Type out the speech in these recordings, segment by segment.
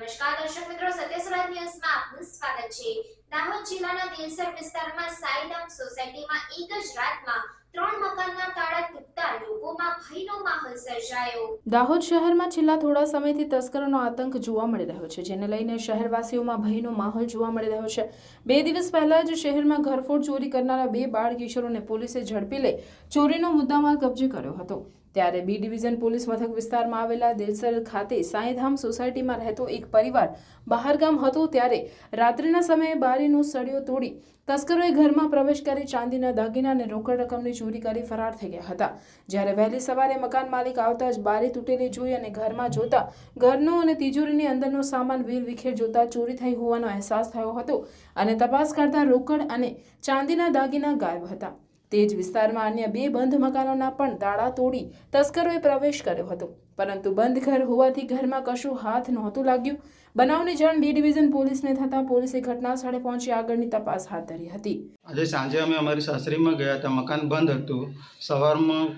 નમસ્કાર દર્શક મિત્રો, સત્યસરા ન્યૂઝમાં આપનું સ્વાગત છે. દાહોદ જિલ્લાના દેલસર વિસ્તારમાં સાઈધામ સોસાયટીમાં એક જ રાતમાં ત્રણ મકાનના તાળા તૂટતા લોકોમાં ભયનો માહોલ સર્જાયો. દાહોદ શહેરમાં છેલ્લા થોડા સમયથી તસ્કરોનો આતંક જોવા મળી રહ્યો છે, જેને લઈને શહેરવાસીઓમાં ભયનો માહોલ જોવા મળી રહ્યો છે. બે દિવસ પહેલા જ શહેરમાં ઘરફોડ ચોરી કરનારા બે બાળ કિશોરોને પોલીસે ઝડપી લઈ ચોરીનો મુદ્દામાલ કબજે કર્યો હતો. ત્યારે બી ડિવિઝન પોલીસ મથક વિસ્તારમાં આવેલા દિલસર ખાતે સાંઈધામ સોસાયટીમાં રહેતો એક પરિવાર બહારગામ હતો ત્યારે રાત્રિના સમયે બારીનો સળિયો તોડી તસ્કરોએ ઘરમાં પ્રવેશ કરી ચાંદીના દાગીના અને રોકડ રકમની ચોરી કરી ફરાર થઈ ગયા હતા. જ્યારે વહેલી સવારે મકાન માલિક આવતા જ બારી તૂટેલી જોઈ અને ઘરમાં જોતા ઘરનો અને તિજોરીની અંદરનો સામાન વીર વિખેર જોતા ચોરી થઈ હોવાનો અહેસાસ થયો હતો અને તપાસ કરતા રોકડ અને ચાંદીના દાગીના ગાયબ હતા. તે જ વિસ્તારમાં અન્ય બે બંધ મકાનોના પણ તાળા તોડી તસ્કરોએ પ્રવેશ કર્યો હતો. પરંતુ બંધ ઘર હોવાથી ઘરમાં કશું હાથ નહોતું લાગ્યું. બનાવની જાણ બી ડિવિઝન પોલીસને થતાં પોલીસે ઘટના સ્થળે પહોંચી આગળની તપાસ હાથ ધરી હતી. આજે સાંજે અમે અમારી સાસરીમાં ગયા હતા. મકાન બંધ હતું. સવારમાં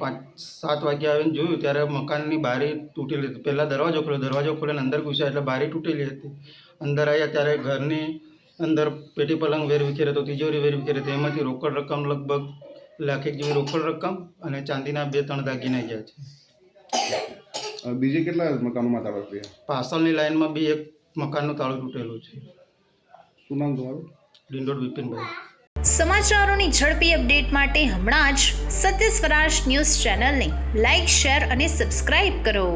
પાંચ, સાત વાગ્યા આવીને જોયું ત્યારે મકાનની બારી તૂટેલી હતી. પહેલાં દરવાજો ખોલ્યો. દરવાજો ખોલીને અંદર ઘૂસ્યા એટલે બારી તૂટેલી હતી. અંદર આવ્યા ત્યારે ઘરની અંદર પેટી પલંગ વેર વિખેર હતો તિજોરી વેર વિખેર હતી એમાંથી રોકડ રકમ લગભગ લાખેક જેવી રોકડ રકમ અને ચાંદીના બે ત્રણ દાગીના ગયા છે. બીજે કેટલા મકાનોમાં તાળા તૂટ્યા પાછળની લાઇનમાં બી એક મકાનનું તાળું તૂટેલું છે. શું નામ તમારું? ડિંડોર બિપિનભાઈ સમાચારોની ઝડપી અપડેટ માટે હમણાં જ સત્ય સ્વરાજ ન્યૂઝ ચેનલને લાઇક શેર અને સબસ્ક્રાઇબ કરો.